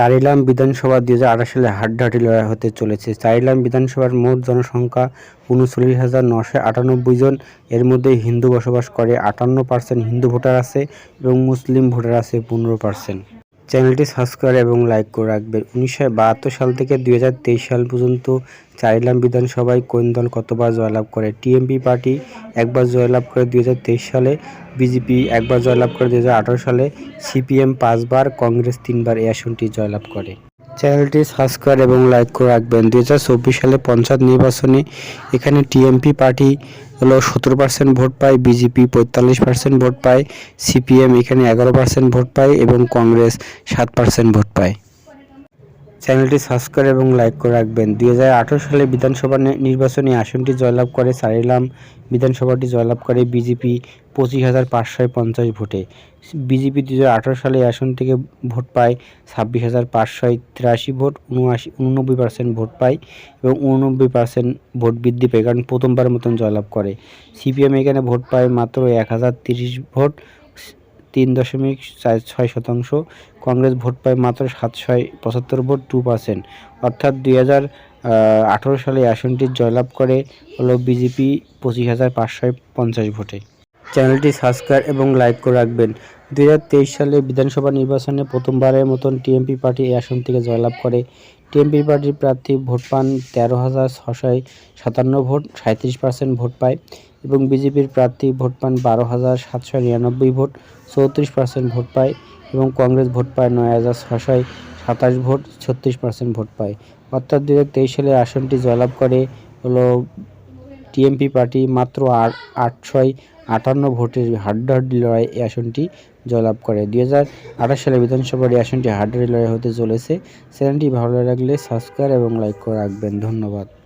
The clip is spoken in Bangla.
চারিলাম বিধানসভা দুই হাজার আঠাশ সালে হাড্ডাহাটি লড়াই হতে চলেছে। চারিলাম বিধানসভার মোট জনসংখ্যা উনচল্লিশ হাজার নশো আটানব্বই জন। এর মধ্যে হিন্দু বসবাস করে আটান্ন পার্সেন্ট হিন্দু ভোটার আছে এবং মুসলিম ভোটার আছে পনেরো পার্সেন্ট চ্যানেলটি সাবস্ক্রাইব এবং লাইক করে রাখবেন। উনিশশো বাহাত্তর সাল থেকে দুই হাজার তেইশ সাল পর্যন্ত চারিলাম বিধানসভায় কোন দল কতবার জয়লাভ করে? টিএমপি পার্টি একবার জয়লাভ করে দুই হাজার তেইশ সালে, বিজেপি একবার জয়লাভ করে দুই হাজার আঠারো সালে, সিপিএম পাঁচবার, কংগ্রেস তিনবার এই আসনটি জয়লাভ করে। চ্যানেলটি সাবস্ক্রাইব এবং লাইক করে রাখবেন। দু হাজার চব্বিশ সালে পঞ্চায়েত নির্বাচনে এখানে টিএমপি পার্টি হলো সতেরো পার্সেন্ট ভোট পায়, বিজেপি পঁয়তাল্লিশ পার্সেন্ট ভোট পায়, সিপিএম এখানে এগারো পার্সেন্ট ভোট পায় এবং কংগ্রেস সাত পার্সেন্ট ভোট পায়। চ্যানেলটি সাবস্ক্রাইব এবং লাইক করে রাখবেন। দুই হাজার আঠারো সালে বিধানসভা নির্বাচনে আসনটি জয়লাভ করে সারিলাম বিধানসভাটি জয়লাভ করে বিজেপি পঁচিশ হাজার পাঁচশো পঞ্চাশ ভোটে। বিজেপি দুই হাজার আঠারো সালে আসন থেকে ভোট পায় ছাব্বিশ হাজার পাঁচশো তিরাশি ভোট, উনআশি উননব্বই পার্সেন্ট ভোট পায় এবং উননব্বই পার্সেন্ট ভোট বৃদ্ধি পায় কারণ প্রথমবার মতন জয়লাভ করে। সিপিএম এখানে ভোট পায় মাত্র এক হাজার তিরিশ ভোট তিন দশমিক ছয় শতাংশ। কংগ্রেস ভোট পায় মাত্র সাতশো পঁচাত্তর ভোট টু পার্সেন্ট অর্থাৎ দুই হাজার আঠারো সালে আসনটি জয়লাভ করে হলো বিজেপি পঁচিশ হাজার পাঁচশো পঞ্চাশ ভোটে। চ্যানেলটি সাবস্ক্রাইব এবং লাইক করে রাখবেন। দুই হাজার তেইশ সালে বিধানসভা নির্বাচনে প্রথমবারের মতন টিএমপি পার্টি এই আসন থেকে জয়লাভ করে। টিএমপি পার্টির প্রার্থী ভোট পান তেরো হাজার ছশো সাতান্ন ভোট সাঁত্রিশ পার্সেন্ট ভোট পায় এবং বিজেপির প্রার্থী ভোট পান বারো হাজার সাতশো নিরানব্বই ভোট, চৌত্রিশ পার্সেন্ট ভোট পায় এবং কংগ্রেস ভোট পায় নয় হাজার ছশো সাতাশ ভোট, ছত্রিশ পার্সেন্ট ভোট পায়। অর্থাৎ দু হাজার তেইশ সালে আসনটি জয়লাভ করে হলো টিএমপি পার্টি মাত্র আট, আটশোয় আটান্ন ভোটের হাড্ডাহাড্ডি লড়াই এই আসনটি জয়লাভ করে। দুই হাজার আঠাশ সালে বিধানসভার এই আসনটি হাড্ডাহাড্ডি লড়াই হতে চলেছে। চ্যানেলটি ভালো লাগলে সাবস্ক্রাইব এবং লাইক করে রাখবেন। ধন্যবাদ।